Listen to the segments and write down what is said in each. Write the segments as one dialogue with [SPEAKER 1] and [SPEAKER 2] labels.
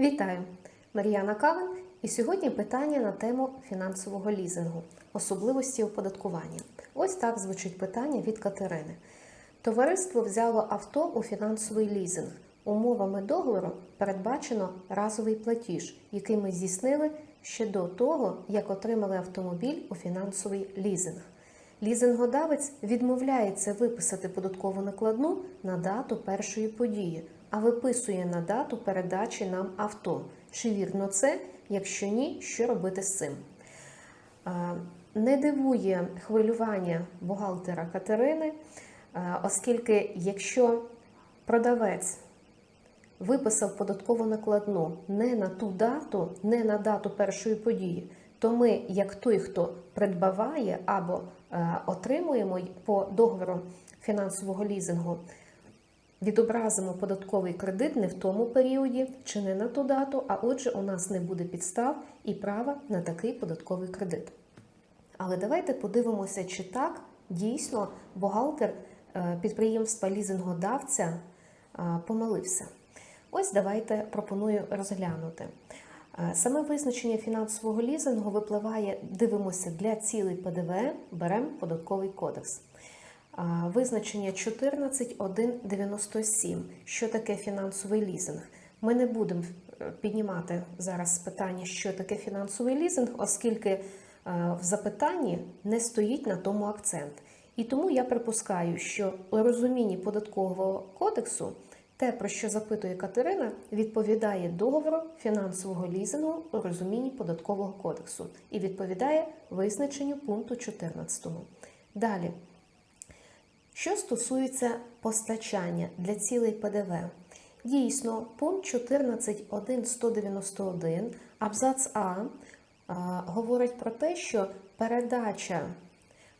[SPEAKER 1] Вітаю! Мар'яна Кавин. І сьогодні питання на тему фінансового лізингу, особливості оподаткування. Ось так звучить питання від Катерини. Товариство взяло авто у фінансовий лізинг. Умовами договору передбачено разовий платіж, який ми здійснили ще до того, як отримали автомобіль у фінансовий лізинг. Лізингодавець відмовляється виписати податкову накладну на дату першої події, а виписує на дату передачі нам авто. Чи вірно це? Якщо ні, що робити з цим? Не дивує хвилювання бухгалтера Катерини, оскільки якщо продавець виписав податкову накладну не на ту дату, не на дату першої події, то ми, як той, хто придбаває або отримуємо по договору фінансового лізингу, відобразимо податковий кредит не в тому періоді чи не на ту дату, а отже, у нас не буде підстав і права на такий податковий кредит. Але давайте подивимося, чи так дійсно бухгалтер е, підприємства лізингодавця е, помилився. Ось давайте пропоную розглянути. Е, Саме визначення фінансового лізингу випливає, дивимося для цілей ПДВ, беремо податковий кодекс. Визначення 14.1.97. Що таке фінансовий лізинг? Ми не будемо е, піднімати зараз питання, що таке фінансовий лізинг, оскільки е, в запитанні не стоїть на тому акцент. І тому я припускаю, що у розумінні податкового кодексу те, про що запитує Катерина, відповідає договору фінансового лізингу у розумінні податкового кодексу і відповідає визначенню пункту 14. Далі. Що стосується постачання для цілей ПДВ, дійсно, пункт 14.1.191 абзац А говорить про те, що передача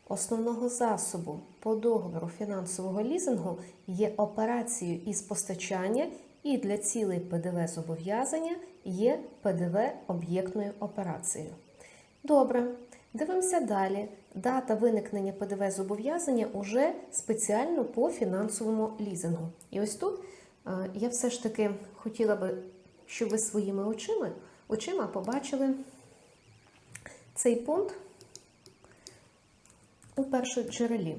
[SPEAKER 1] основного засобу по договору фінансового лізингу є операцією із постачання і для цілей ПДВ зобов'язання є ПДВ об'єктною операцією. Добре, дивимося далі. Дата виникнення ПДВ зобов'язання уже спеціально по фінансовому лізингу. І ось тут е, я все ж таки хотіла би, щоб ви своїми очима, очима побачили цей пункт у першоджерелі.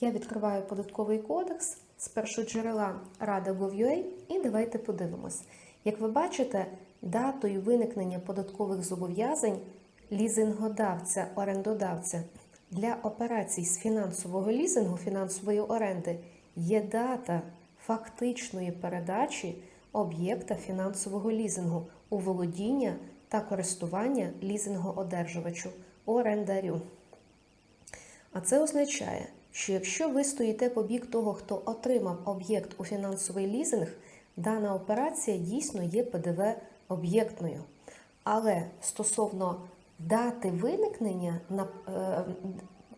[SPEAKER 1] Я відкриваю податковий кодекс з першоджерела Rada.gov.ua і давайте подивимось. Як ви бачите, датою виникнення податкових зобов'язань лізингодавця, орендодавця для операцій з фінансового лізингу, фінансової оренди є дата фактичної передачі об'єкта фінансового лізингу у володіння та користування лізингоодержувачу орендарю. А це означає, що якщо ви стоїте по бік того, хто отримав об'єкт у фінансовий лізинг, дана операція дійсно є ПДВ об'єктною. Але стосовно дати виникнення на е,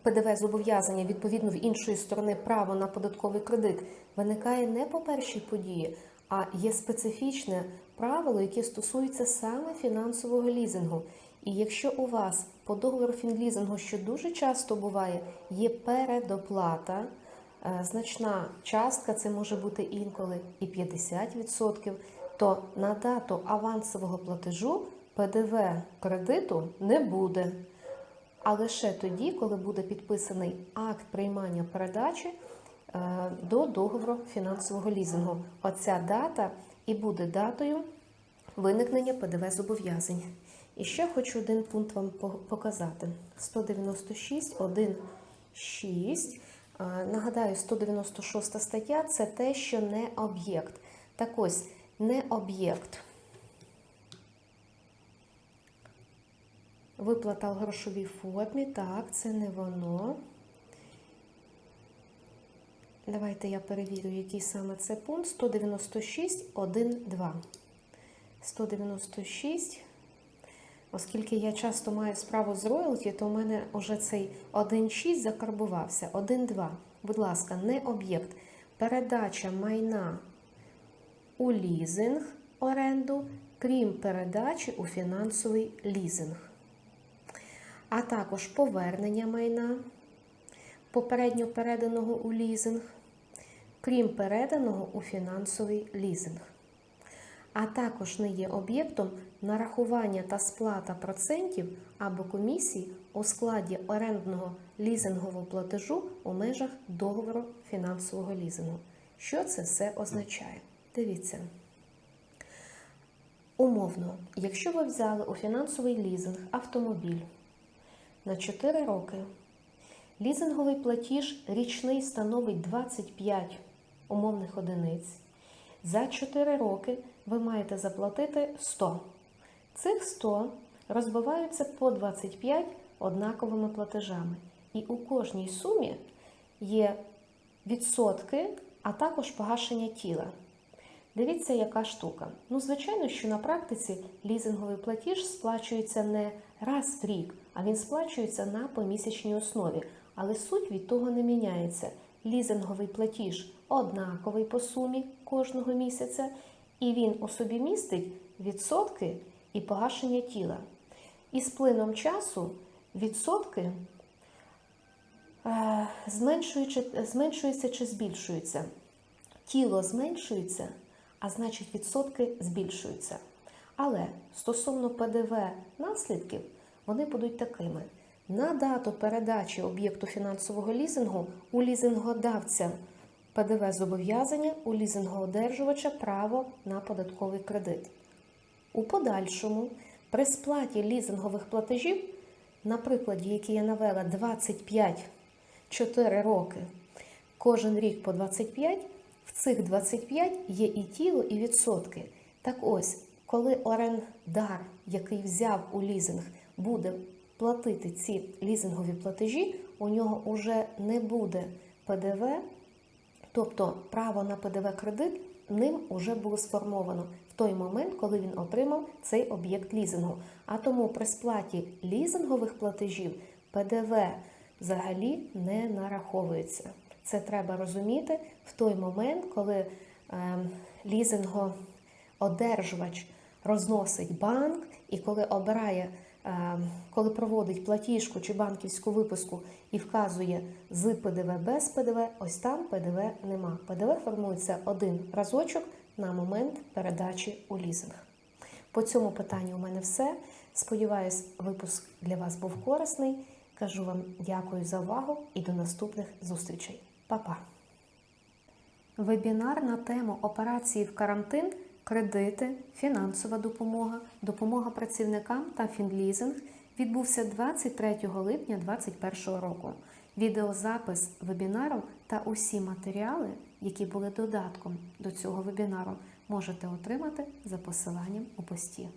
[SPEAKER 1] ПДВ зобов'язання відповідно в іншої сторони право на податковий кредит виникає не по першій події, а є специфічне правило, яке стосується саме фінансового лізингу. І якщо у вас по договору фінлізингу, що дуже часто буває, є передоплата, е, значна частка, це може бути інколи і 50%, то на дату авансового платежу ПДВ кредиту не буде. А лише тоді, коли буде підписаний акт приймання передачі е, до договору фінансового лізингу. Оця дата і буде датою виникнення ПДВ зобов'язань. І ще хочу один пункт вам по- показати. 196.1.6. Е, Нагадаю, 196 стаття це те, що не об'єкт. Так ось, не об'єкт. Виплата в грошовій формі. Так, це не воно. Давайте я перевірю, який саме це пункт. 196.1.2. 196. Оскільки я часто маю справу з роялті, то у мене вже цей 1.6 закарбувався. 1.2. Будь ласка, не об'єкт. Передача майна у лізинг оренду, крім передачі у фінансовий лізинг. А також повернення майна, попередньо переданого у лізинг, крім переданого у фінансовий лізинг. а також не є об'єктом нарахування та сплата процентів або комісій у складі орендного лізингового платежу у межах договору фінансового лізингу. Що це все означає? Дивіться. Умовно, якщо ви взяли у фінансовий лізинг автомобіль на 4 роки, лізинговий платіж річний становить 25 умовних одиниць. За 4 роки ви маєте заплатити 100. Цих 100 розбиваються по 25 однаковими платежами. І у кожній сумі є відсотки, а також погашення тіла. Дивіться, яка штука. Ну, звичайно, що на практиці лізинговий платіж сплачується не раз в рік, а він сплачується на помісячній основі. Але суть від того не міняється. Лізинговий платіж однаковий по сумі кожного місяця, і він у собі містить відсотки і погашення тіла. І з плином часу відсотки е, зменшуються чи збільшуються. Тіло зменшується, а значить відсотки збільшуються. Але стосовно ПДВ наслідків, вони будуть такими. На дату передачі об'єкту фінансового лізингу у лізингодавця ПДВ зобов'язання, у лізингоодержувача право на податковий кредит. У подальшому, при сплаті лізингових платежів, на прикладі, який я навела 25 4 роки, кожен рік по 25, в цих 25 є і тіло, і відсотки. Так ось, коли орендар, який взяв у лізинг, буде платити ці лізингові платежі, у нього вже не буде ПДВ, тобто право на ПДВ кредит ним уже було сформовано в той момент, коли він отримав цей об'єкт лізингу. А тому при сплаті лізингових платежів ПДВ взагалі не нараховується. Це треба розуміти в той момент, коли е, лізингоодержувач розносить банк і коли обирає, коли проводить платіжку чи банківську виписку і вказує з ПДВ без ПДВ, ось там ПДВ нема. ПДВ формується один разочок на момент передачі у лізинг. По цьому питанню у мене все. Сподіваюсь, випуск для вас був корисний. Кажу вам дякую за увагу і до наступних зустрічей. Па-па! Вебінар на тему операції в карантин, кредити, фінансова допомога, допомога працівникам та фінлізинг відбувся 23 липня 2021 року. Відеозапис вебінару та усі матеріали, які були додатком до цього вебінару, можете отримати за посиланням у пості.